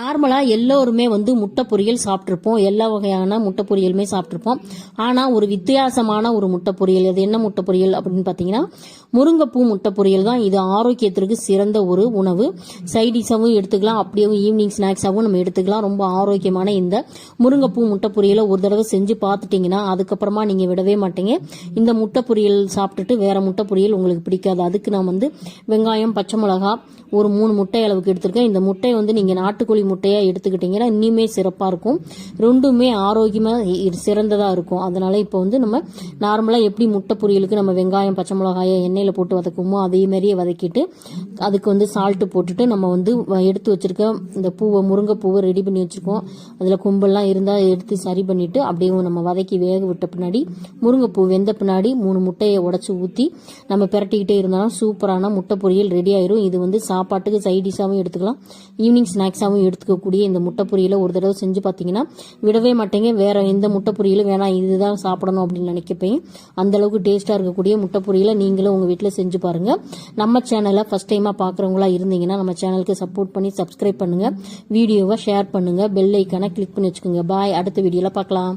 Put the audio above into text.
நார்மலாக எல்லோருமே வந்து முட்டை பொரியல் சாப்பிட்ருப்போம் எல்லா வகையான முட்டை பொரியலுமே சாப்பிட்ருப்போம் ஆனால் ஒரு வித்தியாசமான ஒரு முட்டை பொரியல் அது என்ன முட்டை பொரியல் அப்படின்னு பார்த்தீங்கன்னா முருங்கைப்பூ முட்டை பொரியல் தான். இது ஆரோக்கியத்திற்கு சிறந்த ஒரு உணவு. சைடிஷாகவும் எடுத்துக்கலாம். அப்படியே ஈவினிங் ஸ்நாக்ஸாகவும் நம்ம எடுத்துக்கலாம். ரொம்ப ஆரோக்கியமான இந்த முருங்கைப்பூ முட்டை பொரியலை ஒரு தடவை செஞ்சு பார்த்துட்டிங்கன்னா அதுக்கப்புறமா நீங்கள் விடவே மாட்டீங்க. இந்த முட்டை பொரியல் சாப்பிட்டுட்டு வேறு முட்டை பொரியல் உங்களுக்கு பிடிக்காது. அதுக்கு நான் வந்து வெங்காயம் பச்சை மிளகா ஒரு மூணு முட்டை அளவுக்கு எடுத்திருக்கேன். இந்த முட்டையை வந்து நீங்கள் நாட்டுக்கோழி முட்டையாக எடுத்துக்கிட்டிங்கன்னா இன்னுமே சிறப்பாக இருக்கும். ரெண்டுமே ஆரோக்கியமாக சிறந்ததாக இருக்கும். அதனால் இப்போ வந்து நம்ம நார்மலாக எப்படி முட்டை பொரியலுக்கு நம்ம வெங்காயம் பச்சை மிளகாயை எண்ணெயில் போட்டு வதக்குமோ அதே மாதிரியே வதக்கிட்டு அதுக்கு வந்து சால்ட்டு போட்டுட்டு நம்ம வந்து வ- எடுத்து வச்சிருக்க இந்த பூவை முருங்கை பூவை ரெடி பண்ணி வச்சுருக்கோம். அதில் கும்பல்லாம் இருந்தால் எடுத்து சரி பண்ணிவிட்டு அப்படியே நம்ம வதக்கி வேக விட்ட பின்னாடி முருங்கைப்பூ வெந்த பின்னாடி மூணு முட்டையை உடச்சி ஊற்றி நம்ம பிரட்டிக்கிட்டே இருந்தாலும் சூப்பரான முட்டை பொரியல் ரெடி ஆயிரும். இது வந்து சாப்பாட்டுக்கு சைடிஷாகவும் எடுத்துக்கலாம். ஈவினிங் ஸ்நாக்ஸாகவும் எடுத்துக்கக்கூடிய இந்த முட்டை பொரியலை ஒரு தடவை செஞ்சு பார்த்தீங்கன்னா விடவே மாட்டேங்க. வேற எந்த முட்டை பொரியலும் வேணாம். இதுதான் சாப்பிடணும் அப்படின்னு நினைக்கப்பேன். அந்த அளவுக்கு டேஸ்ட்டாக இருக்கக்கூடிய முட்டை பொரியலை நீங்களும் உங்கள் வீட்டில் செஞ்சு பாருங்கள் நம்ம சேனலை ஃபஸ்ட் டைமாக பார்க்குறவங்களா இருந்தீங்கன்னா நம்ம சேனலுக்கு சப்போர்ட் பண்ணி சப்ஸ்கிரைப் பண்ணுங்கள் வீடியோவை ஷேர் பண்ணுங்கள் பெல் ஐக்கானை கிளிக் பண்ணி வச்சுக்கோங்க. பாய் அடுத்த வீடியோவில் பார்க்கலாம்.